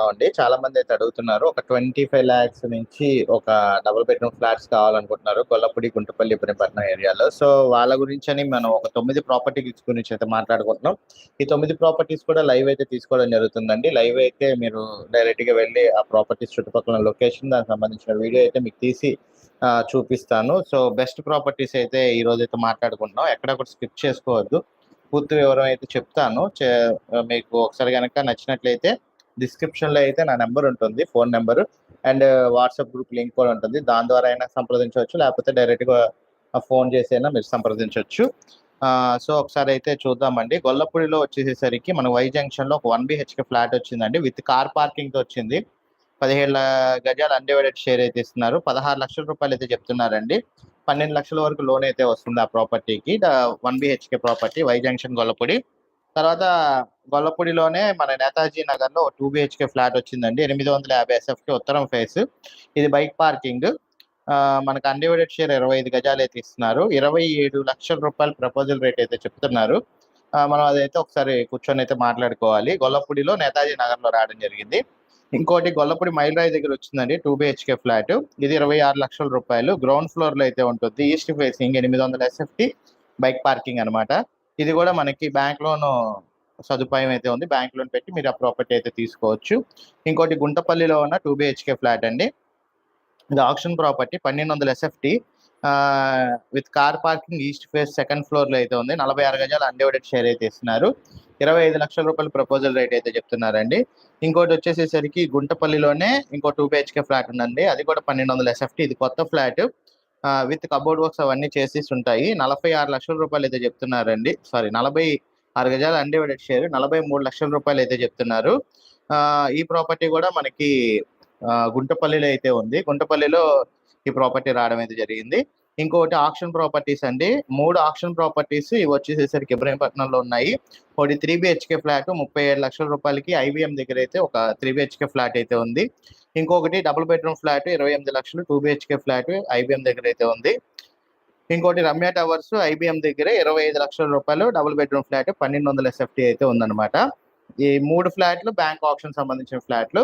అండి చాలా మంది అయితే అడుగుతున్నారు. ఒక ట్వంటీ ఫైవ్ ల్యాక్స్ నుంచి ఒక డబుల్ బెడ్రూమ్ ఫ్లాట్స్ కావాలనుకుంటున్నారు. కొల్లపూడి గుంటపల్లి ఇబ్రహీంపట్నం ఏరియాలో. సో వాళ్ళ గురించి అని మనం ఒక తొమ్మిది ప్రాపర్టీస్ గురించి అయితే మాట్లాడుకుంటున్నాం. ఈ తొమ్మిది ప్రాపర్టీస్ కూడా లైవ్ అయితే తీసుకోవడం జరుగుతుందండి. లైవ్ అయితే మీరు డైరెక్ట్గా వెళ్ళి ఆ ప్రాపర్టీస్ చుట్టుపక్కల లొకేషన్ దానికి సంబంధించిన వీడియో అయితే మీకు తీసి చూపిస్తాను. సో బెస్ట్ ప్రాపర్టీస్ అయితే ఈ రోజు అయితే మాట్లాడుకుంటున్నాం. ఎక్కడ కూడా స్కిప్ చేసుకోవద్దు. పూర్తి వివరం అయితే చెప్తాను. చే- మీకు ఒకసారి కనుక నచ్చినట్లయితే డిస్క్రిప్షన్లో అయితే నా నెంబర్ ఉంటుంది phone number and uh, WhatsApp group link కూడా ఉంటుంది. దాని ద్వారా అయినా సంప్రదించవచ్చు లేకపోతే డైరెక్ట్గా ఫోన్ చేసి అయినా మీరు సంప్రదించవచ్చు. సో ఒకసారి అయితే చూద్దామండి. గొల్లపూడిలో వచ్చేసేసరికి మన వై జంక్షన్లో ఒక వన్ బిహెచ్కే ఫ్లాట్ వచ్చిందండి. విత్ కార్ పార్కింగ్తో వచ్చింది. పదిహేడు గజాలు అన్డివైడెడ్ షేర్ అయితే ఇస్తున్నారు. పదహారు లక్షల రూపాయలు అయితే చెప్తున్నారండి. పన్నెండు లక్షల వరకు లోన్ అయితే వస్తుంది ఆ ప్రాపర్టీకి. One BHK property Y junction Gollapudi. తర్వాత గొల్లపూడిలోనే మన నేతాజీ నగర్లో టూ బిహెచ్కే ఫ్లాట్ వచ్చిందండి. ఎనిమిది వందల యాభై ఎస్ఎఫ్కి ఉత్తరం ఫేస్. ఇది బైక్ పార్కింగ్. మనకు అన్డివైడెడ్ షేర్ ఇరవై ఐదు గజాలు అయితే ఇస్తున్నారు. ఇరవై ఏడు లక్షల రూపాయల ప్రపోజల్ రేట్ అయితే చెప్తున్నారు. మనం అదైతే ఒకసారి కూర్చొని అయితే మాట్లాడుకోవాలి. గొల్లపూడిలో నేతాజీ నగర్లో రావడం జరిగింది. ఇంకోటి గొల్లపూడి మైల్రాయి దగ్గర వచ్చిందండి టూ బిహెచ్కే ఫ్లాట్. ఇది ఇరవై ఆరు లక్షల రూపాయలు. గ్రౌండ్ ఫ్లోర్లో అయితే ఉంటుంది. ఈస్ట్ ఫేసింగ్ ఎనిమిది వందల ఎస్ఎఫ్టీ బైక్ పార్కింగ్ అన్నమాట. ఇది కూడా మనకి బ్యాంక్ లోన్ సదుపాయం అయితే ఉంది. బ్యాంక్ లోన్ పెట్టి మీరు ఆ ప్రాపర్టీ అయితే తీసుకోవచ్చు. ఇంకోటి గుంటపల్లిలో ఉన్న టూ బిహెచ్కే ఫ్లాట్ అండి. ఇది ఆప్షన్ ప్రాపర్టీ పన్నెండు వందల SFT with car parking east face second ఫ్లోర్లో అయితే ఉంది. నలభై ఆరు గజాలు అన్డివైడెడ్ షేర్ అయితే ఇస్తున్నారు. ఇరవై ఐదు లక్షల రూపాయల ప్రపోజల్ రేట్ అయితే చెప్తున్నారండి. ఇంకోటి వచ్చేసేసరికి గుంటపల్లిలోనే ఇంకో టూ బిహెచ్కే ఫ్లాట్ ఉందండి. అది కూడా పన్నెండు వందల ఎస్ఎఫ్టీ ఇది కొత్త ఫ్లాట్ విత్ కబోర్డ్ వర్క్స్ అవన్నీ చేసేసి ఉంటాయి నలభై ఆరు లక్షల రూపాయలు అయితే చెప్తున్నారండి. సారీ నలభై ఆరు గజాలు అన్డివైడెడ్ షేర్ నలభై మూడు లక్షల రూపాయలు అయితే చెప్తున్నారు. ఆ, ఈ ప్రాపర్టీ కూడా మనకి గుంటపల్లిలో అయితే ఉంది. గుంటపల్లిలో ఈ ప్రాపర్టీ రావడం అయితే జరిగింది. ఇంకొకటి ఆక్షన్ ప్రాపర్టీస్ అండి. మూడు ఆక్షన్ ప్రాపర్టీస్ ఇవి వచ్చేసేసరికి ఇబ్రహీంపట్నంలో ఉన్నాయి. ఒకటి త్రీ బిహెచ్కే ఫ్లాట్ ముప్పై ఏడు లక్షల రూపాయలకి ఐబిఎం దగ్గర అయితే ఒక త్రీ బిహెచ్కే ఫ్లాట్ అయితే ఉంది. ఇంకొకటి డబుల్ బెడ్రూమ్ ఫ్లాట్ ఇరవై ఎనిమిది లక్షలు టూ బిహెచ్కే ఫ్లాట్ ఐబిఎం దగ్గర అయితే ఉంది. ఇంకోటి రమ్య టవర్స్ ఐబిఎం దగ్గర ఇరవై ఐదు లక్షల రూపాయలు డబుల్ బెడ్రూమ్ ఫ్లాట్ పన్నెండు వందల ఎస్ఎఫ్టీ అయితే ఉందన్నమాట. ఈ మూడు ఫ్లాట్లు బ్యాంక్ ఆప్షన్ సంబంధించిన ఫ్లాట్లు.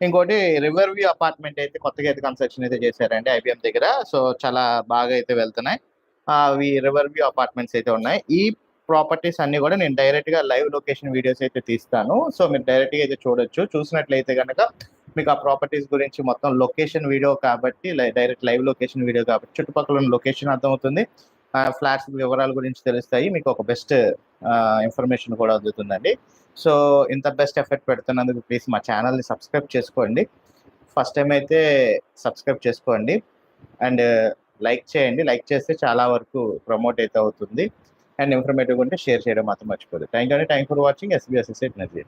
ఇంకోటి రివర్ వ్యూ అపార్ట్మెంట్ అయితే కొత్తగా అయితే కన్స్ట్రక్షన్ అయితే చేశారండి ఐబిఎం దగ్గర. సో చాలా బాగా అయితే వెళ్తున్నాయి. అవి రివర్ వ్యూ అపార్ట్మెంట్స్ అయితే ఉన్నాయి. ఈ ప్రాపర్టీస్ అన్ని కూడా నేను డైరెక్ట్గా లైవ్ లొకేషన్ వీడియోస్ అయితే తీస్తాను. సో మీరు డైరెక్ట్గా అయితే చూడొచ్చు. చూసినట్లయితే కనుక మీకు ఆ ప్రాపర్టీస్ గురించి మొత్తం లొకేషన్ వీడియో కాబట్టి డైరెక్ట్ లైవ్ లొకేషన్ వీడియో కాబట్టి చుట్టుపక్కల ఉన్న లొకేషన్ అర్థమవుతుంది. ఫ్లాట్స్ వివరాల గురించి తెలుస్తాయి. మీకు ఒక బెస్ట్ ఇన్ఫర్మేషన్ కూడా అందుతుందండి. సో ఇంత బెస్ట్ ఎఫెక్ట్ పెడుతున్నందుకు ప్లీజ్ మా ఛానల్ని సబ్స్క్రైబ్ చేసుకోండి. ఫస్ట్ టైం అయితే సబ్స్క్రైబ్ చేసుకోండి. అండ్ లైక్ చేయండి. లైక్ చేస్తే చాలా వరకు ప్రమోట్ అయితే అవుతుంది. అండ్ ఇన్ఫర్మేటివ్ ఉంటే షేర్ చేయడం మాత్రం మర్చిపోదు. థ్యాంక్ యూ అండి. Thank for watching. SBS energy.